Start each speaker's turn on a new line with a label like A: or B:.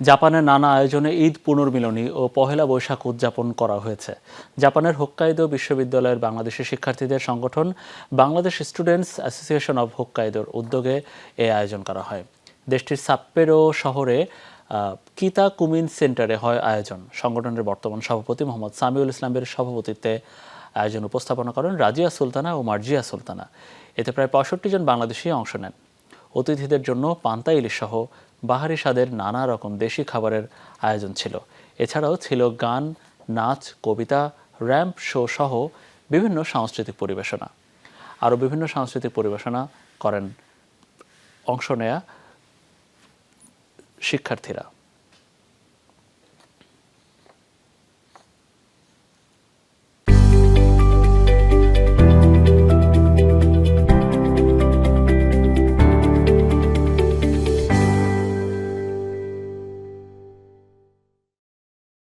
A: জাপানের নানা আয়োজনে ঈদ পুনর্মিলনী ও পহেলা বৈশাখ উদযাপন করা হয়েছে। জাপানের হোক্কাইদো বিশ্ববিদ্যালয়ের বাংলাদেশি শিক্ষার্থীদের সংগঠন বাংলাদেশ স্টুডেন্টস অ্যাসোসিয়েশন অব হোক্কাইদোর উদ্যোগে এ আয়োজন করা হয়। দেশটির সাপ্পেরো শহরে কিতা কুমিন সেন্টারে হয় আয়োজন। সংগঠনের বর্তমান সভাপতি মোহাম্মদ সামিউল ইসলামের সভাপতিত্বে আয়োজন উপস্থাপনা করেন রাজিয়া সুলতানা ও মার্জিয়া সুলতানা। এতে প্রায় পঁয়ষট্টি জন বাংলাদেশি অংশ নেন। অতিথিদের জন্য পান্তা ইলিশ সহ বাহারি স্বাদের নানা রকম দেশি খাবারের আয়োজন ছিল। এছাড়াও ছিল গান, নাচ, কবিতা, র্যাম্প শো সহ বিভিন্ন সাংস্কৃতিক পরিবেশনা। আরও বিভিন্ন সাংস্কৃতিক পরিবেশনা করেন অংশ নেয়া শিক্ষার্থীরা।